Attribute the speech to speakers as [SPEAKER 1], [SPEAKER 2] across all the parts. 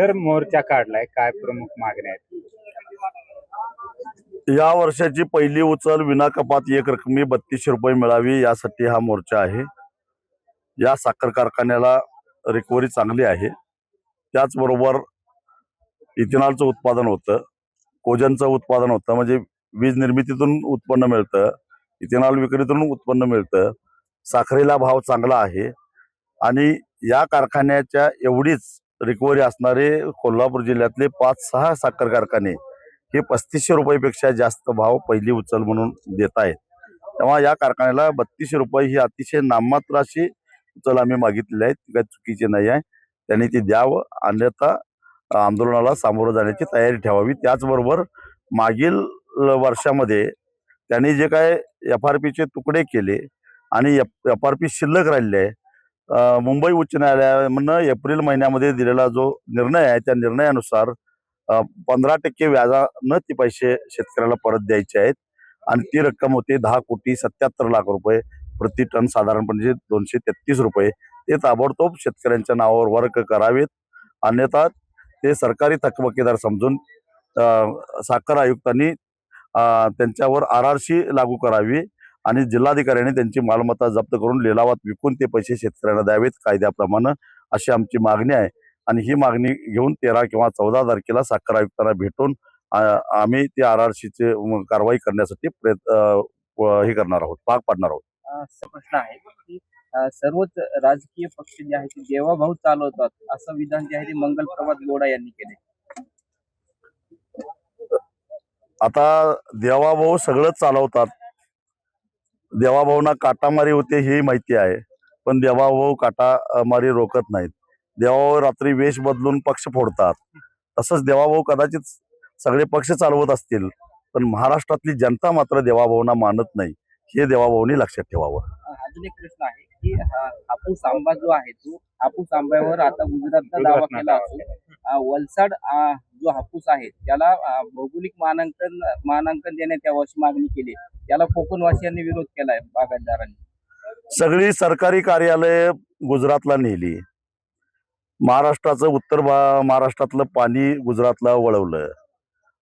[SPEAKER 1] तर मोर्चा काढलाय. काय प्रमुख मागण्या आहेत?
[SPEAKER 2] या वर्षाची पहिली उचल विना कपात एक रकमी बत्तीसशे रुपये मिळावी यासाठी हा मोर्चा आहे. या साखर कारखान्याला रिकव्हरी चांगली आहे. त्याचबरोबर इथेनॉलचं उत्पादन होतं. कोजनचं उत्पादन होतं. म्हणजे वीज निर्मितीतून उत्पन्न मिळतं. इथेनॉल विक्रीतून उत्पन्न मिळतं. साखरेला भाव चांगला आहे. आणि या कारखान्याच्या एवढीच रिकव्हरी असणारे कोल्हापूर जिल्ह्यातले पाच सहा साखर कारखाने हे पस्तीसशे रुपयापेक्षा जास्त भाव पहिली उचल म्हणून देत आहेत. तेव्हा या कारखान्याला बत्तीसशे रुपये ही अतिशय नाममात्र अशी उचल आम्ही मागितलेली आहे. ती काही चुकीची नाही आहे. त्यांनी ती द्यावं. अन्यथा आंदोलनाला सामोरं जाण्याची तयारी ठेवावी. त्याचबरोबर मागील वर्षामध्ये त्यांनी जे काय एफ आर पीचे तुकडे केले आणि एफ आर पी शिल्लक राहिले आहे मुंबई उच्च न्यायालयानं एप्रिल महिन्यामध्ये दिलेला जो निर्णय आहे त्या निर्णयानुसार पंधरा टक्के व्याजानं ते पैसे शेतकऱ्याला परत द्यायचे आहेत आणि ती रक्कम होते दहा कोटी सत्याहत्तर लाख रुपये प्रति टन साधारणपणे दोनशे तेहतीस रुपये. ते ताबडतोब शेतकऱ्यांच्या नावावर वर्ग करावेत. अन्यथा ते सरकारी थकबकीदार समजून साखर आयुक्तांनी त्यांच्यावर आर आर सी लागू करावी. आणि जिल्हाधिकाऱ्यांनी त्यांची मालमत्ता जप्त करून लिलावात विकून ते पैसे शेतकऱ्यांना द्यावेत कायद्याप्रमाणे अशी आमची मागणी आहे. आणि ही मागणी घेऊन तेरा किंवा चौदा तारखेला साखर आयुक्तांना भेटून आम्ही ते आर आर सीचे कारवाई करण्यासाठी प्रयत्न हे करणार आहोत भाग पाडणार आहोत.
[SPEAKER 3] प्रश्न आहे की सर्वच राजकीय पक्ष जे आहे ते देवाभाऊ चालवतात असं विधान जे आहे ते मंगल प्रभात लोढा यांनी केले.
[SPEAKER 2] आता देवाभाऊ सगळंच चालवतात. देवाभाऊना काटामारी होते ही माहिती आहे पण देवाभाऊ काटामारी रोखत नाहीत. देवाभाऊ रात्री वेश बदलून पक्ष फोडतात. तसंच देवाभाऊ कदाचित सगळे पक्ष चालवत असतील पण महाराष्ट्रातली जनता मात्र देवाभाऊना मानत नाही. हे देवाभाऊनी लक्षात ठेवावं.
[SPEAKER 3] अजून एक प्रश्न आहे की हा- हापूस आंबा जो आहे तो हापूस आंब्यावर आता गुजरातनं दावा केला वलसाड जो हापूस आहे त्याला भौगोलिक मानांकन मानांकन देण्यात यावं अशी मागणी केली. त्याला कोकणवासियांनी विरोध केलाय बागायतदारांनी.
[SPEAKER 2] सगळी सरकारी कार्यालय गुजरातला नेली. महाराष्ट्राचं उत्तर महाराष्ट्रातलं पाणी गुजरातला वळवलं.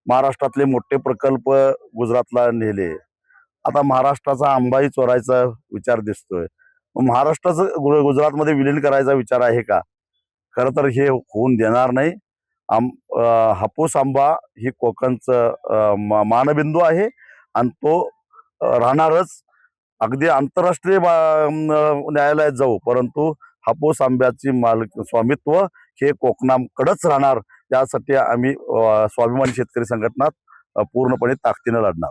[SPEAKER 2] महाराष्ट्रातले मोठे प्रकल्प गुजरातला नेले. आता महाराष्ट्राचा आंबाही चोरायचा विचार दिसतोय. मग महाराष्ट्राचं गु- गुजरातमध्ये विलीन करायचा विचार आहे का? खरं तर हे होऊन देणार नाही. आम हापूस आंबा ही कोकणचं मा- मानबिंदू आहे. आणि तो राहणारच अगदी आंतरराष्ट्रीय बा- न्यायालयात जाऊ. परंतु हापूस आंब्याची मालक स्वामित्व हे कोकणाकडंच राहणार. यासाठी आम्ही स्वाभिमानी शेतकरी संघटनात पूर्णपणे ताकदीनं लढणार.